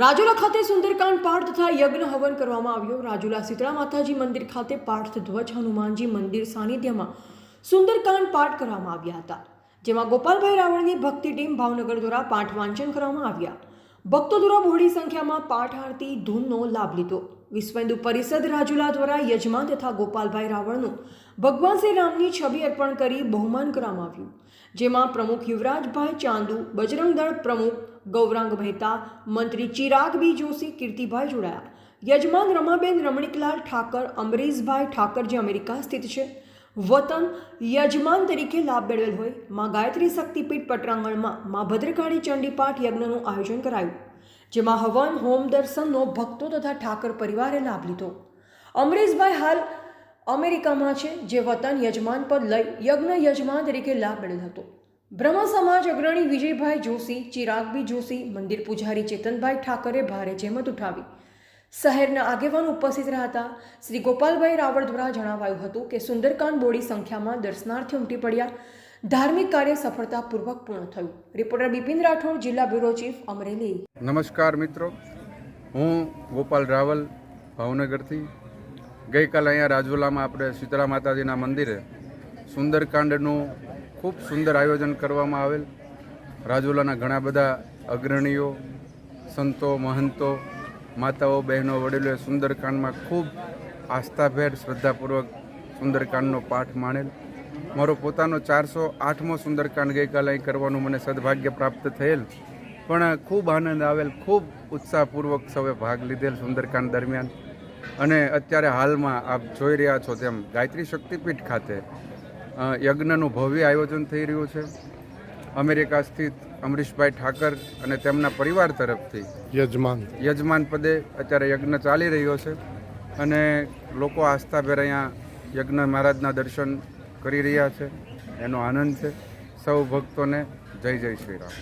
રાજુલા ખાતે સુંદરકાંડ પાઠ તથા યજ્ઞ હવન કરવામાં આવ્યો. રાજુલા શીતળા માતાજી મંદિર ખાતે પાઠ ધ્વજ હનુમાનજી મંદિર સાનિધ્યમાં સુંદરકાંડ પાઠ કરવામાં આવ્યા હતા, જેમાં ગોપાલભાઈ રાવળની ભક્તિ ટીમ ભાવનગર દ્વારા પાઠ વાંચન કરવામાં આવ્યા. ભક્તો દ્વારા બહોળી સંખ્યામાં પાઠ આરતી ધૂનનો લાભ લીધો. વિશ્વેન્દુ પરિષદ રાજુલા દ્વારા યજમાન તથા ગોપાલભાઈ રાવળનું ભગવાન શ્રી રામની છબી અર્પણ કરી બહુમાન કરવામાં આવ્યું. જેમાં પ્રમુખ યુવરાજભાઈ ચાંદુ, બજરંગ દળ પ્રમુખ ગૌરાંગ મહેતા, મંત્રી ચિરાગ બી જોશી, કીર્તિભાઈ જોડાયા. યજમાન રમાબેન રમણીકલાલ ઠાકર, અમરીશભાઈ ઠાકર જે અમેરિકા સ્થિત છે વતન યજમાન તરીકે લાભ મેળવેલ હોય. માં ગાયત્રી શક્તિપીઠ પટરાંગણમાં માં ભદ્રકાળી ચંડીપાઠ યજ્ઞનું આયોજન કરાયું, જેમાં હવન, હોમ દર્શનનો ભક્તો તથા ઠાકર પરિવારે લાભ લીધો. અમરીશભાઈ હાલ અમેરિકામાં છે, જે વતન યજમાન પદ લઈ યજ્ઞ યજમાન તરીકે લાભ મેળવેલ હતો. બ્રહ્મ સમાજ અગ્રણી વિજયભાઈ જોશી ચિરાગબી જોશી, મંદિર પૂજારી ચેતનભાઈ ઠાકરે ભારે જહેમત ઉઠાવી. શહેરના આગેવાન ઉપસ્થિત રહ્યા હતા શ્રી ગોપાલભાઈ રાવળ દ્વારા જણાવાયું હતું કે સુંદરકાંડ બોડી સંખ્યામાં દર્શનાર્થી ઉમટી પડ્યા. ધાર્મિક કાર્ય સફળતાપૂર્વક પૂર્ણ થયું. રિપોર્ટર બિપિન રાઠોડ, જિલ્લા બ્યુરો ચીફ અમરેલી. નમસ્કાર મિત્રો. હું ગોપાલ રાવલ, ભાવનગરથી. ગઈકાલે અહીંયા રાજુલામાં આપણે શીતળા માતાજીના મંદિરે સુંદરકાંડનું ખૂબ સુંદર આયોજન કરવામાં આવેલ. રાજુલાના ઘણા બધા અગ્રણીઓ, સંતો, મહંતો માતાઓ, બહેનો, વડીલોએ સુંદરકાંડમાં ખૂબ આસ્થાભેર, શ્રદ્ધાપૂર્વક સુંદરકાંડનો પાઠ માણેલ. મારો પોતાનો ચારસો આઠમો સુંદરકાંડ ગઈકાલે અહીં કરવાનું મને સદભાગ્ય પ્રાપ્ત થયેલ. પણ ખૂબ આનંદ આવેલ, ખૂબ ઉત્સાહપૂર્વક સૌએ ભાગ લીધેલ સુંદરકાંડ દરમિયાન. અને અત્યારે હાલમાં આપ જોઈ રહ્યા છો તેમ ગાયત્રી શક્તિપીઠ ખાતે યજ્ઞનું ભવ્ય આયોજન થઈ રહ્યું છે. અમેરિકા સ્થિત અમરીશભાઈ ઠાકર અને તેમના પરિવાર તરફથી યજમાન. યજમાન પદે અત્યારે યજ્ઞ ચાલી રહ્યો છે અને લોકો આસ્થાભેર અહીંયા યજ્ઞ મહારાજના દર્શન કરી રહ્યા છે. એનો આનંદ છે. સૌ ભક્તોને જય જય શ્રી રામ.